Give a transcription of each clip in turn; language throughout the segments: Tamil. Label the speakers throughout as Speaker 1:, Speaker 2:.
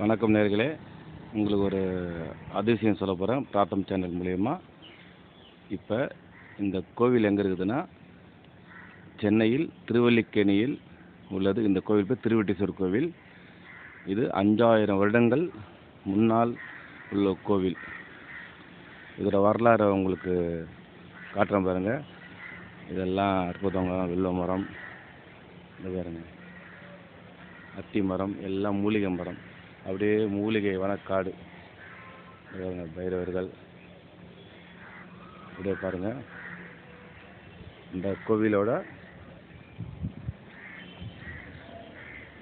Speaker 1: வணக்கம் நேர்களே. உங்களுக்கு ஒரு அதிசயம் சொல்ல போகிறேன் பிராத்தம் சேனல் மூலயமா. இப்போ இந்த கோவில் எங்கே இருக்குதுன்னா சென்னையில் திருவல்லிக்கேணியில் உள்ளது. இந்த கோவில் பேர் திருவெட்டீஸ்வரர் கோவில். இது அஞ்சாயிரம் வருடங்கள் முன்னால் உள்ள கோவில். இதோட வரலாறை உங்களுக்கு காட்டுறேன் பாருங்க. இதெல்லாம் அற்புதங்க வில்வ மரம் இந்த பாருங்க. அத்தி மரம் எல்லாம் மூலிகை மரம். அப்படியே மூலிகை வனக்காடு. பைரவர்கள். அப்படியே பாருங்கள் இந்த கோவிலோட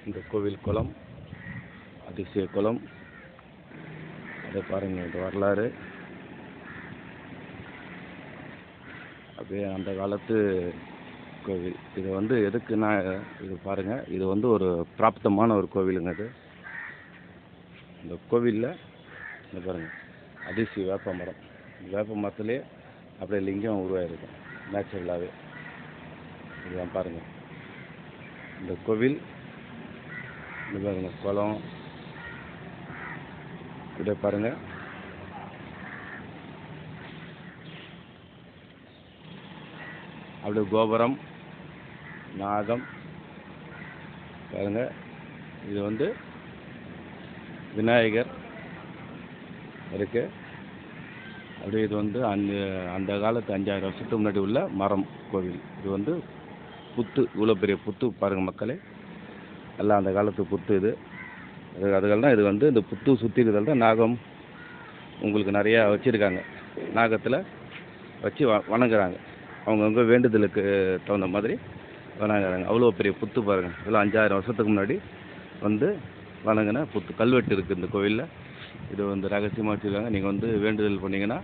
Speaker 1: இந்த கோவில் குளம் அதிசய குளம். அதை பாருங்கள் இந்த வரலாறு. அப்படியே அந்த காலத்து கோவில். இது வந்து எதுக்குன்னா இது பாருங்கள் இது வந்து ஒரு பிராப்தமான ஒரு கோவிலுங்க இது இந்த கோவிலில் இந்த பாருங்க அதிசி வேப்ப மரம். வேப்ப மரத்துலேயே அப்படியே லிங்கம் உருவாயிருக்கும் நேச்சுரலாகவே இதுதான் பாருங்க. இந்த கோவில் இந்த பாருங்கள் குளம். இப்படியே பாருங்க. அப்படியே கோபுரம் நாகம். பாருங்க. இது வந்து விநாயகர் இருக்கு. அப்படியே இது வந்து அந்த அந்த காலத்து அஞ்சாயிரம் வருஷத்துக்கு முன்னாடி உள்ள மரம் கோவில். இது வந்து புத்து இவ்வளோ பெரிய புத்து பாருங்க மக்களே. எல்லாம் அந்த காலத்து புத்து இது. அது அதுகள் தான் இது வந்து இந்த புத்து சுற்றி இருக்கிறது தான் நாகம் உங்களுக்கு நிறையா வச்சுருக்காங்க. நாகத்தில் வச்சு வ வணங்குறாங்க. அவங்கவுங்க வேண்டுதலுக்கு தகுந்த மாதிரி வணங்குறாங்க. அவ்வளோ பெரிய புத்து பாருங்கள் இதெல்லாம் அஞ்சாயிரம் வருஷத்துக்கு முன்னாடி வந்து வணங்கின புத்து கல்வெட்டு இருக்குது இந்த கோவிலில். இது வந்து ரகசியமாக வச்சுருக்காங்க. நீங்கள் வந்து வேண்டுதல் பண்ணிங்கன்னா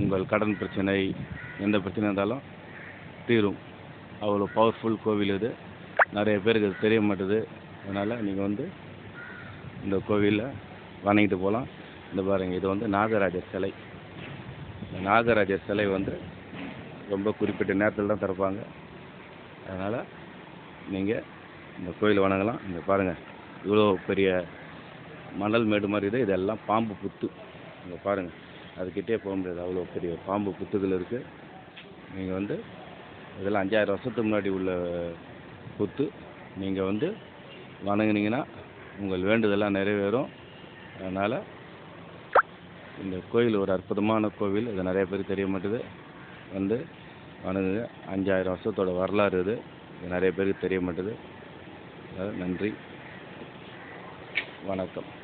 Speaker 1: உங்கள் கடன் பிரச்சனை எந்த பிரச்சனை இருந்தாலும் தீரும். அவ்வளோ பவர்ஃபுல் கோவில் இது. நிறைய பேருக்கு அது தெரிய மாட்டுது. அதனால் நீங்கள் வந்து இந்த கோவிலில் வணங்கிட்டு போகலாம் இந்த பாருங்கள் இது வந்து நாகராஜர் சிலை. இந்த நாகராஜர் சிலை வந்து ரொம்ப குறிப்பிட்ட நேரத்தில் தான் திறப்பாங்க. அதனால் நீங்கள் இந்த கோயில் வணங்கலாம். இங்கே பாருங்கள் இவ்வளோ பெரிய மணல் மேடு மாதிரி இது இதெல்லாம் பாம்பு புத்து. இங்கே பாருங்கள் அதுக்கிட்டே போக முடியாது. அவ்வளோ பெரிய பாம்பு புத்துகள் இருக்குது நீங்கள் வந்து இதெல்லாம் அஞ்சாயிரம் வருஷத்துக்கு முன்னாடி உள்ள புத்து. நீங்கள் வந்து வணங்குனீங்கன்னா உங்கள் வேண்டுதெல்லாம் நிறைவேறும். அதனால் இந்த கோயில் ஒரு அற்புதமான கோவில். இது நிறைய பேருக்கு தெரிய மாட்டுது. வந்து வணங்குங்க. அஞ்சாயிரம் வருஷத்தோட வரலாறு இது. இது நிறைய பேருக்கு தெரிய மாட்டுது. நன்றி. வணக்கம்.